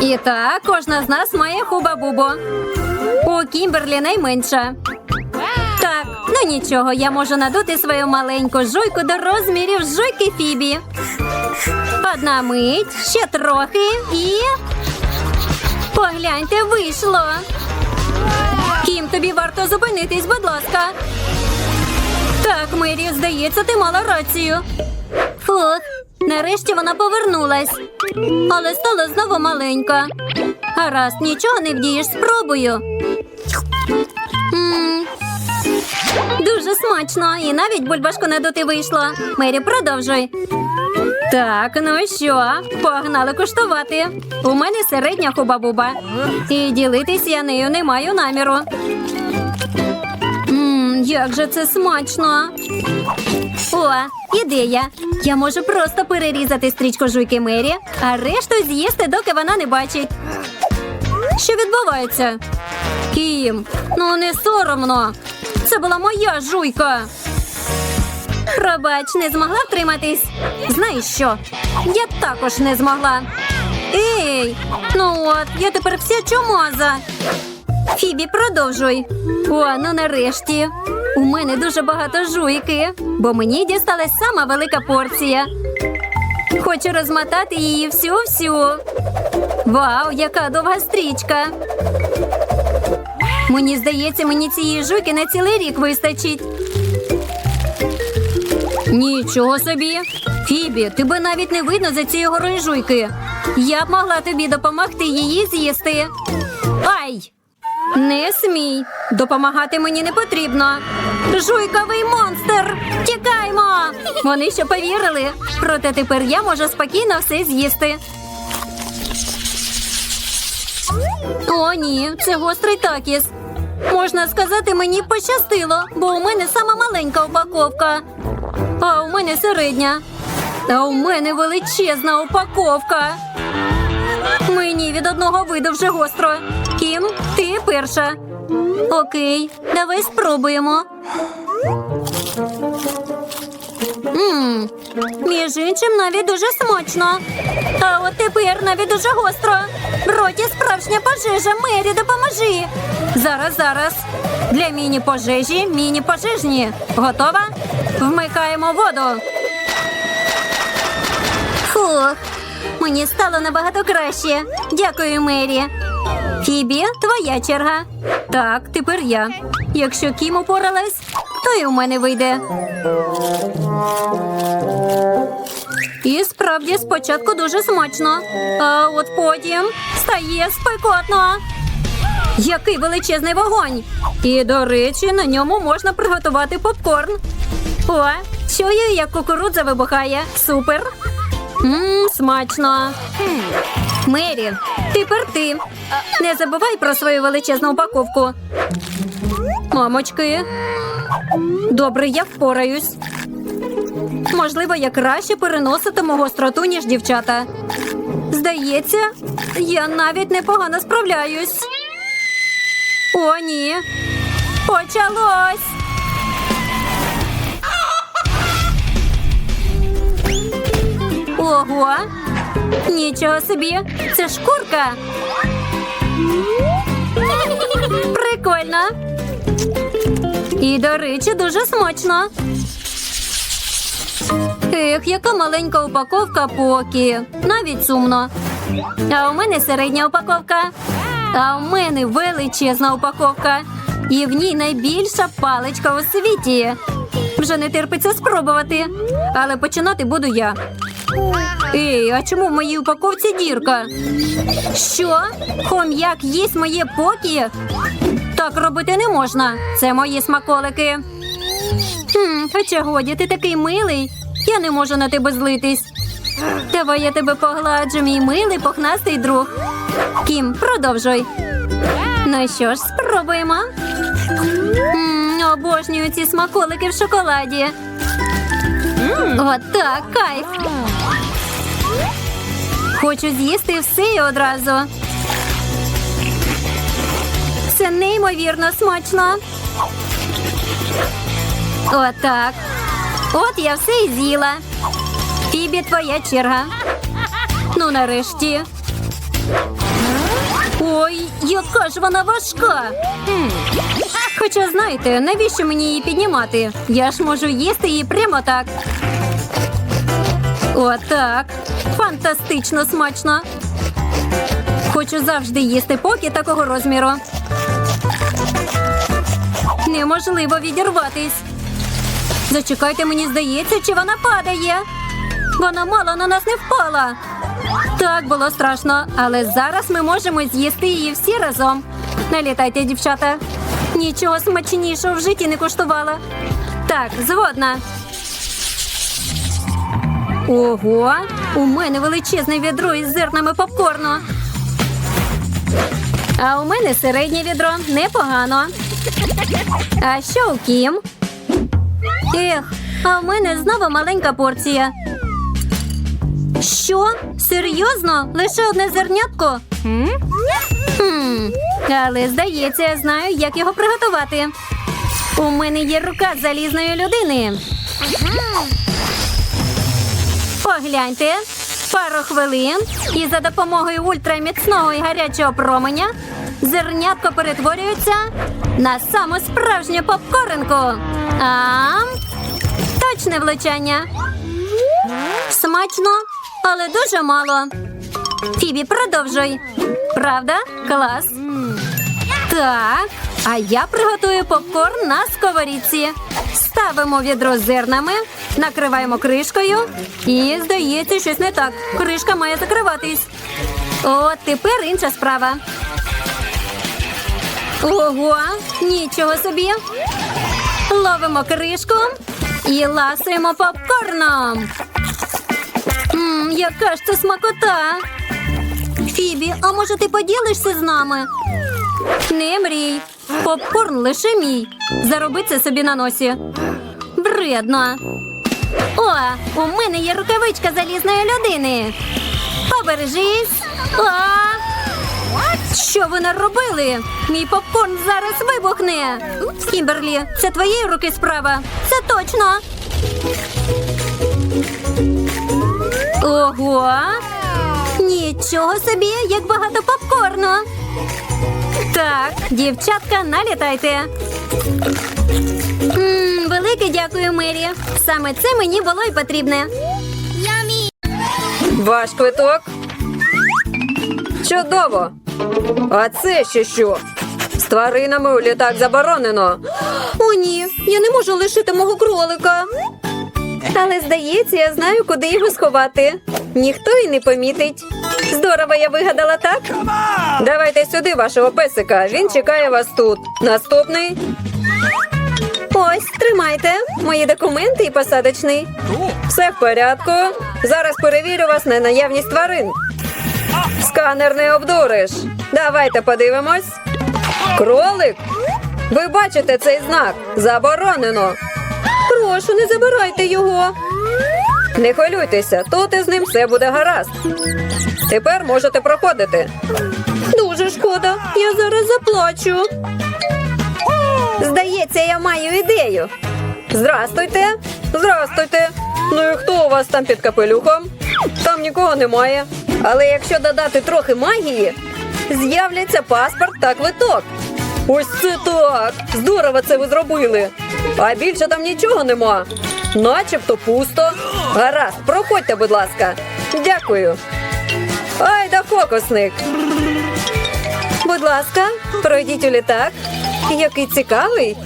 І так, кожна з нас має хуба-бубу. У Кімберлі найменша. Так, ну нічого, я можу надути свою маленьку жуйку до розмірів жуйки Фібі. Одна мить, ще трохи і. Погляньте, вийшло. Кім, тобі варто зупинитись, будь ласка. Так, Мері, здається, ти мала рацію. Фух, нарешті вона повернулась. Але стала знову маленька. Гаразд, нічого не вдієш, спробую. М, Дуже смачно, і навіть бульбашку надути вийшло. Мері, продовжуй. Так, ну що, погнали куштувати. У мене середня хуба-буба. І ділитись я нею не маю наміру. Мм, як же це смачно. О, ідея. Я можу просто перерізати стрічку жуйки Мері, а решту з'їсти, доки вона не бачить. Що відбувається? Кім, ну не соромно. Це була моя жуйка. Пробач, не змогла втриматись. Знаєш що? Я також не змогла. Ей, ну от, я тепер вся чумаза. Фібі, продовжуй. О, ну нарешті. У мене дуже багато жуйки, бо мені дісталась сама велика порція. Хочу розмотати її всю-всю. Вау, яка довга стрічка. Мені здається, мені цієї жуйки на цілий рік вистачить. Нічого собі. Фібі, тебе навіть не видно за цієї горої жуйки. Я б могла тобі допомогти її з'їсти. Ай! Не смій. Допомагати мені не потрібно. Жуйковий монстр! Тікаймо! Вони ще повірили. Проте тепер я можу спокійно все з'їсти. О, ні, це гострий такіс. Можна сказати, мені пощастило, бо у мене сама маленька упаковка. А у мене середня. А у мене величезна упаковка. Мені від одного виду вже гостро. Кім, ти перша. Окей, давай спробуємо. Мм, між іншим навіть дуже смачно. А от тепер навіть дуже гостро. Роті справжня пожежа. Мері, допоможи. Зараз, зараз. Для міні-пожежі міні-пожежні. Готова? Вмикаємо воду. Фух, мені стало набагато краще. Дякую, Мері. Фібі, твоя черга. Так, тепер я. Якщо Кім упоралась, то і у мене вийде. І справді спочатку дуже смачно. А от потім стає спекотно. Який величезний вогонь! І, до речі, на ньому можна приготувати попкорн. О, чую, як кукурудза вибухає. Супер. Мм, смачно. Мері, тепер ти. Не забувай про свою величезну упаковку. Мамочки. Добре, я впораюсь. Можливо, я краще переноситиму гостроту, ніж дівчата. Здається, я навіть непогано справляюсь. О, ні. Почалось. Ого! Нічого собі! Це шкурка. Прикольно. І, до речі, дуже смачно. Ех, яка маленька упаковка поки. Навіть сумно. А у мене середня упаковка. А у мене величезна упаковка. І в ній найбільша паличка у світі. Вже не терпиться спробувати. Але починати буду я. Ей, а чому в моїй упаковці дірка? Що? Хом'як їсть моє покі? Так робити не можна. Це мої смаколики. Хм, Хоча годі, ти такий милий. Я не можу на тебе злитись. Давай я тебе погладжу, мій милий пухнастий друг. Кім, продовжуй. Ну що ж, спробуємо. М, обожнюю ці смаколики в шоколаді. Отак, кайф. Хочу з'їсти все і одразу. Це неймовірно смачно. Отак. От я все і з'їла. Фібі, твоя черга. Ну, нарешті. Ой, яка ж вона важка. Хоча знаєте, навіщо мені її піднімати? Я ж можу їсти її прямо так. Отак. Фантастично смачно. Хочу завжди їсти поки такого розміру. Неможливо відірватись. Зачекайте, мені здається, чи вона падає. Вона мало на нас не впала. Так було страшно, але зараз ми можемо з'їсти її всі разом. Налітайте, дівчата. Нічого смачнішого в житті не коштувала. Так, згодна. Ого, у мене величезне відро із зернами попкорну. А у мене середнє відро непогано. А що у Кім? Ех, а в мене знову маленька порція. Що? Серйозно? Лише одне зернятко? Хм, але здається, я знаю, як його приготувати. У мене є рука залізної людини. Погляньте, пару хвилин, і за допомогою ультраміцного і гарячого променя зернятко перетворюється на саму справжню попкоринку. Ам, точне влучання. Смачно, але дуже мало. Фібі, продовжуй. Правда? Клас. Так, а я приготую попкорн на сковорідці. Ставимо відро з зернами, накриваємо кришкою. І здається, щось не так. Кришка має закриватись. От тепер інша справа. Ого, нічого собі. Ловимо кришку і ласуємо попкорном. Мм, яка ж це смакота. Фібі, а може ти поділишся з нами? Не мрій. Попкорн лише мій. Зароби це собі на носі. Бредно. О, у мене є рукавичка залізної людини. Побережись. А! Що ви наробили? Мій попкорн зараз вибухне. Кімберлі, це твоєї руки справа. Це точно. Ого! Нічого собі, як багато попкорну. Так, дівчатка, налітайте. М, велике дякую, Мері. Саме це мені було й потрібне. Ваш квиток. Чудово. А це ще що? З тваринами у літак заборонено. О, ні, я не можу лишити мого кролика. Але здається, я знаю, куди його сховати. Ніхто й не помітить. Здорово, я вигадала так. Давайте сюди вашого песика. Він чекає вас тут. Наступний. Ось, тримайте мої документи і посадочний. Все в порядку. Зараз перевірю вас на наявність тварин. Сканер не обдуриш. Давайте подивимось. Кролик. Ви бачите цей знак? Заборонено. Прошу, не забирайте його. Не хвилюйтеся, тут із ним все буде гаразд. Тепер можете проходити. Дуже шкода, я зараз заплачу. Здається, я маю ідею. Здрастуйте. Здрастуйте. Ну і хто у вас там під капелюхом? Там нікого немає. Але якщо додати трохи магії, з'являться паспорт та квиток. Ось це так! Здорово це ви зробили. А більше там нічого нема. Начебто пусто. Гаразд, проходьте, будь ласка. Дякую. Ай да фокусник. Будь ласка, пройдіть у літак. Який цікавий.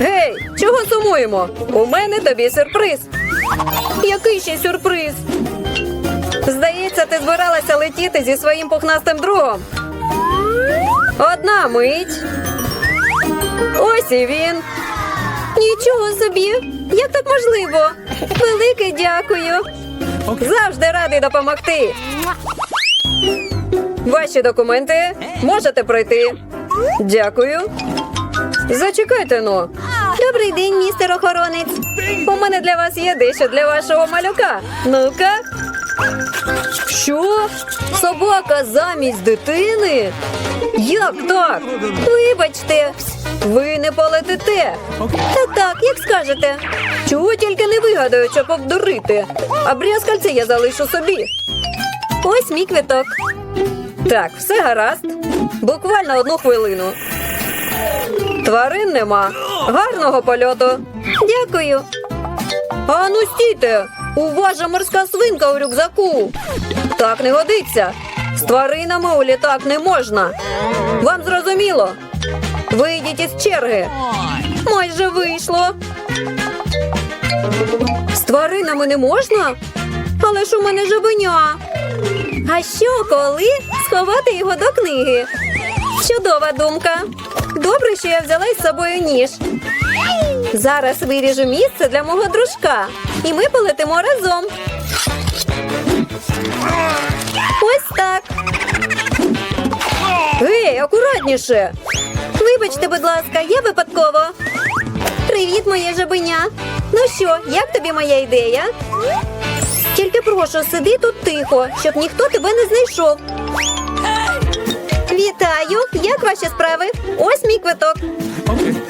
Гей, чого сумуємо? У мене тобі сюрприз. Який ще сюрприз? Здається, ти збиралася летіти зі своїм пухнастим другом. Одна мить. Ось і він. Нічого собі. Як так можливо? Велике дякую. Завжди радий допомогти. Ваші документи можете пройти. Дякую. Зачекайте ну. Добрий день, містер охоронець. У мене для вас є дещо для вашого малюка. Ну-ка. Що? Собака замість дитини? Як так? Вибачте. Ви не полетите. Так, так, як скажете. Чого тільки не вигадаю, щоб обдурити. А брязкальце я залишу собі. Ось мій квиток. Так, все гаразд. Буквально одну хвилину. Тварин нема. Гарного польоту. Дякую. А ну стійте! У морська свинка у рюкзаку. Так не годиться. З тваринами у літак не можна. Вам зрозуміло? Вийдіть із черги. Майже вийшло. З тваринами не можна? Але ж у мене жабеня. А що, коли сховати його до книги? Чудова думка. Добре, що я взяла із собою ніж. Зараз виріжу місце для мого дружка, і ми полетимо разом. Акуратніше. Вибачте, будь ласка, я випадково. Привіт, моє жабеня. Ну що, як тобі моя ідея? Тільки прошу, сиди тут тихо, щоб ніхто тебе не знайшов. Вітаю! Як ваші справи? Ось мій квиток.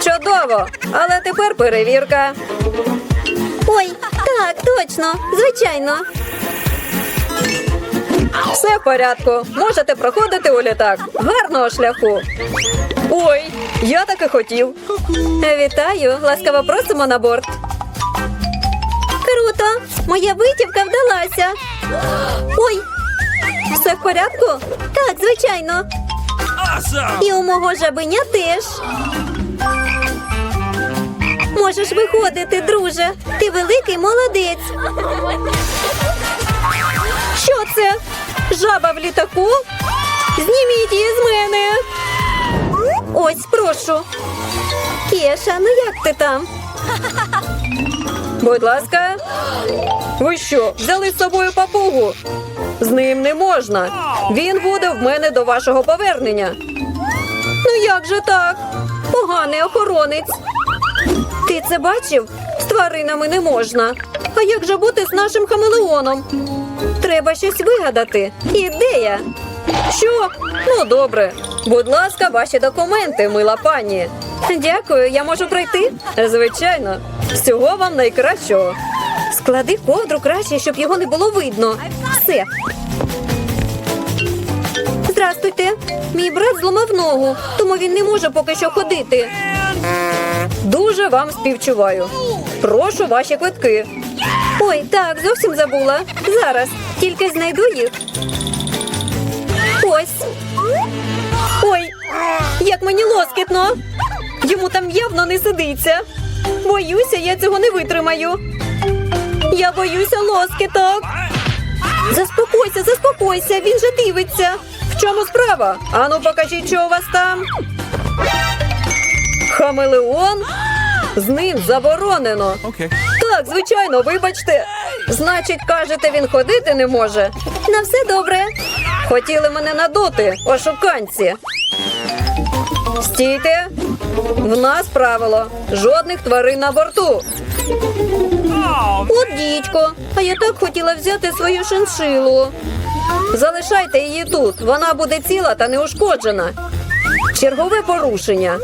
Чудово! Але тепер перевірка. Ой, так, точно, звичайно. Все в порядку. Можете проходити у літак. Гарного шляху. Ой, я так і хотів. Вітаю, ласкаво просимо на борт. Круто! Моя витівка вдалася. Ой, все в порядку? Так, звичайно. І у мого жабеня теж. Можеш виходити, друже. Ти великий молодець. Що це? Жаба в літаку? Зніміть її з мене. Ось, прошу. Кеша, ну як ти там? Будь ласка. Ви що, взяли з собою папугу? З ним не можна. Він буде в мене до вашого повернення. Ну як же так? Поганий охоронець. Ти це бачив? З тваринами не можна. А як же бути з нашим хамелеоном? Треба щось вигадати. Ідея. Що? Ну, добре. Будь ласка, ваші документи, мила пані. Дякую, я можу пройти? Звичайно. Всього вам найкращого. Склади ковдру краще, щоб його не було видно. Все. Здрастуйте. Мій брат зламав ногу, тому він не може поки що ходити. Дуже вам співчуваю. Прошу ваші квитки. Ой, так, зовсім забула. Зараз. Тільки знайду їх. Ось. Ой, як мені лоскітно. Йому там явно не сидиться. Боюся, я цього не витримаю. Я боюся лоскіток. Заспокойся, заспокойся, він же дивиться. В чому справа? Ану, покажіть, що у вас там. Хамелеон? З ним заборонено. Okay. Так, звичайно, вибачте. Значить, кажете, він ходити не може. На все добре. Хотіли мене надути, ошуканці. Стійте. В нас правило. Жодних тварин на борту. От дідько, а я так хотіла взяти свою шиншилу. Залишайте її тут. Вона буде ціла та неушкоджена. Чергове порушення.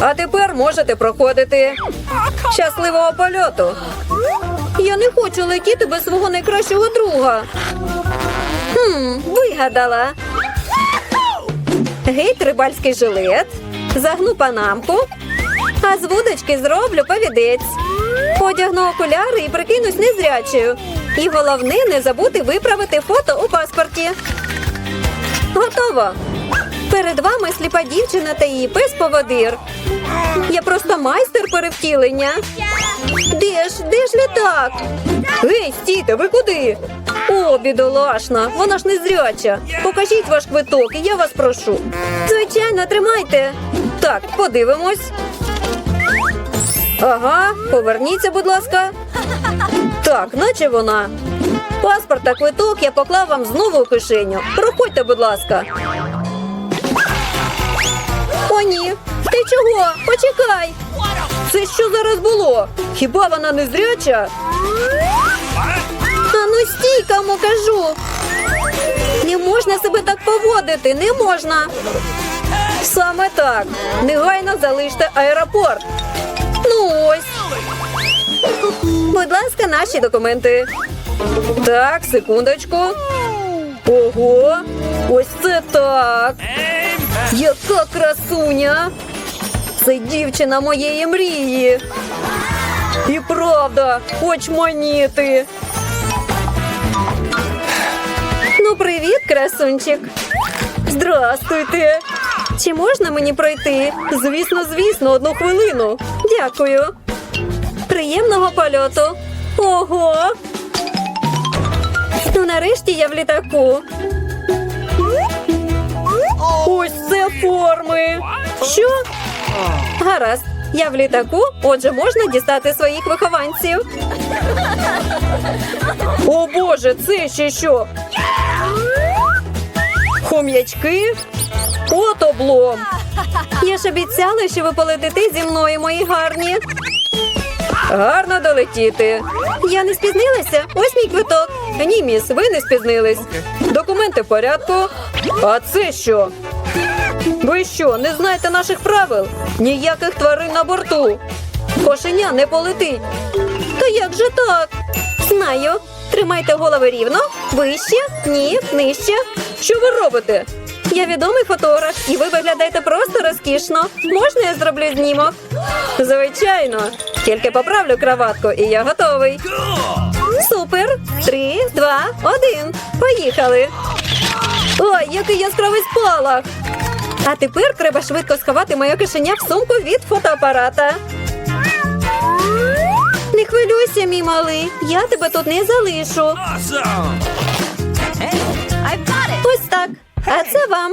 А тепер можете проходити. Щасливого польоту. Я не хочу летіти без свого найкращого друга. Хм, вигадала. Гей, рибальський жилет. Загну панамку. А з вудочки зроблю повідець. Одягну окуляри і прикинусь незрячою. І головне не забути виправити фото у паспорті. Готово. Перед вами сліпа дівчина та її пес поводир. Я просто майстер перевтілення. Де ж, де ж літак? Гей, стійте, ви куди? О, бідолашна, вона ж не зряча. Покажіть ваш квиток, і я вас прошу. Звичайно, тримайте. Так, подивимось. Ага, поверніться, будь ласка. Так, наче вона. Паспорт та квиток я поклав вам знову у кишеню. Проходьте, будь ласка. О, ні. Ти чого? Почекай. Це що зараз було? Хіба вона не зряча? А ну стій, кому кажу. Не можна себе так поводити, не можна. Саме так. Негайно залиште аеропорт. Ну ось. Будь ласка, наші документи. Так, секундочку. Ого! Ось це так! Яка красуня! Це дівчина моєї мрії. І правда, очманіти. Ну, привіт, красунчик. Здрастуйте. Чи можна мені пройти? Звісно, звісно, одну хвилину. Дякую. Приємного польоту. Ого. Ну, нарешті я в літаку. Ось це форми. Що? Гаразд. Я в літаку, отже, можна дістати своїх вихованців. О Боже, це ще що? Хом'ячки? От облом. Я ж обіцяла, що ви полетите зі мною, мої гарні. Гарно долетіти. Я не спізнилася. Ось мій квиток. Ні, міс, ви не спізнились. Документи в порядку. А це що? Ви що, не знаєте наших правил? Ніяких тварин на борту. Кошеня не полетить. Та як же так? Знаю. Тримайте голови рівно, вище, ні, нижче. Що ви робите? Я відомий фотограф, і ви виглядаєте просто розкішно. Можна я зроблю знімок? Звичайно. Тільки поправлю краватку, і я готовий. Супер! Три, два, один. Поїхали. Ой, який яскравий спалах! А тепер треба швидко сховати моє кишеня в сумку від фотоапарата. Не хвилюйся, мій малий. Я тебе тут не залишу. Ось так. А це вам.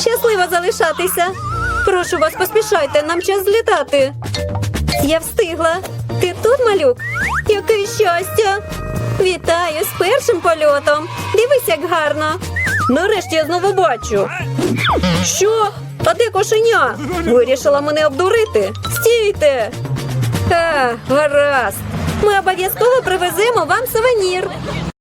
Щасливо залишатися. Прошу вас, поспішайте, нам час злітати. Я встигла. Ти тут, малюк? Яке щастя! Вітаю з першим польотом. Дивись, як гарно. Нарешті я знову бачу. Що? А де кошеня? Вирішила мене обдурити. Стійте. А, гаразд. Ми обов'язково привеземо вам сувенір.